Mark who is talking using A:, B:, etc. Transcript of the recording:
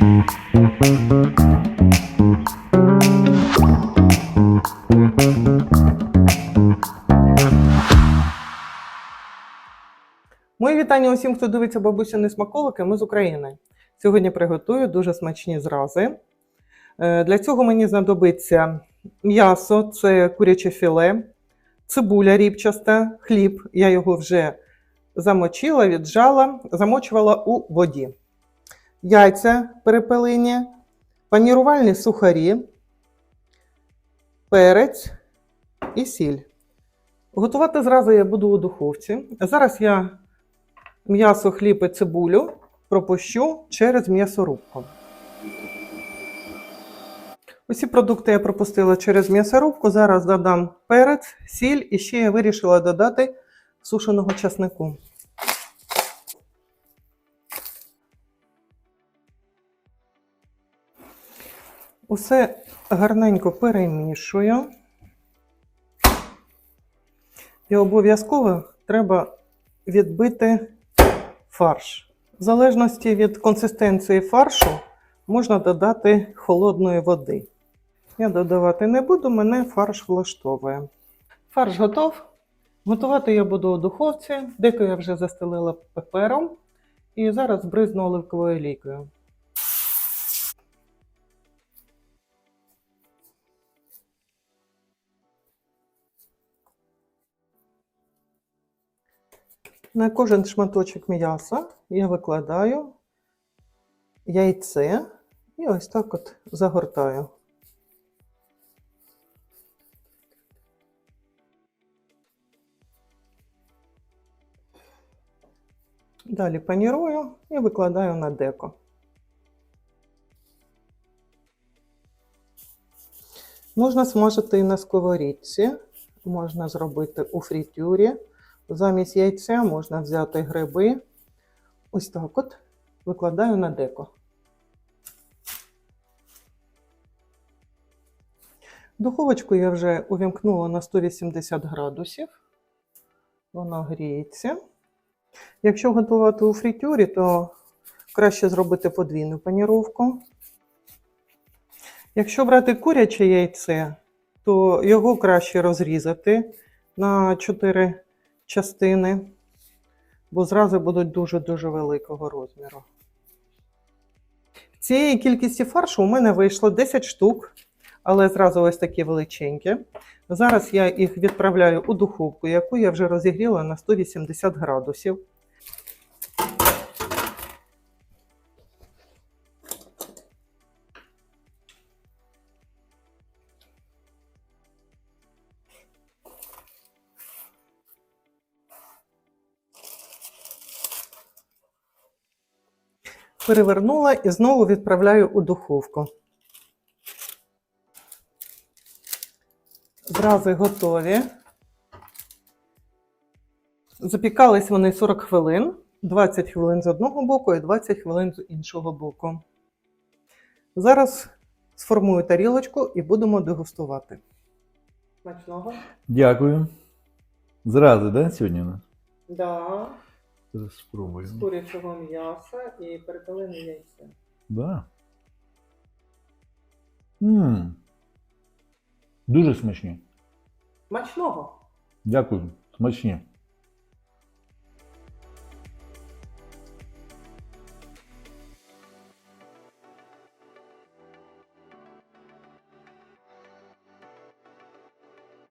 A: Мої вітання усім, хто дивиться бабусіни смаколики. Ми з України. Сьогодні приготую дуже смачні зрази. Е, Для цього мені знадобиться м'ясо, це куряче філе, цибуля рібчаста, хліб. Я його вже замочила, віджала, замочувала у воді. Яйця перепелині, панірувальні сухарі, перець і сіль. Готувати зразу я буду у духовці. Зараз я м'ясо, хліб і цибулю пропущу через м'ясорубку. Усі продукти я пропустила через м'ясорубку. Зараз додам перець, сіль і ще я вирішила додати сушеного часнику. Усе гарненько перемішую. І обов'язково треба відбити фарш. В залежності від консистенції фаршу можна додати холодної води. Я додавати не буду, мене фарш влаштовує. Фарш готов. Готувати я буду у духовці. Деко я вже застелила пепером і зараз бризну оливковою олійкою. На кожен шматочок м'яса я викладаю яйце і ось так от загортаю. Далі панірую і викладаю на деко. Можна смажити і на сковорідці, можна зробити у фритюрі. Замість яйця можна взяти гриби. Ось так от викладаю на деко. Духовочку я вже увімкнула на 180 градусів. Вона гріється. Якщо готувати у фритюрі, то краще зробити подвійну паніровку. Якщо брати куряче яйце, то його краще розрізати на 4 частини, бо зрази будуть дуже-дуже великого розміру. Цієї кількості фаршу у мене вийшло 10 штук, але зразу ось такі величенькі. Зараз я їх відправляю у духовку, яку я вже розігріла на 180 градусів. Перевернула і знову відправляю у духовку. Зрази готові. Запікались вони 40 хвилин, 20 хвилин з одного боку і 20 хвилин з іншого боку. Зараз сформую тарілочку і будемо дегустувати. Смачного?
B: Дякую. Зрази, да, сьогодні у нас?
A: Да,
B: Зараз спробуємо.
A: з курячого м'яса і перепалене яйце.
B: Да. Мм. Дуже смачні.
A: Смачного!
B: Дякую. Смачні.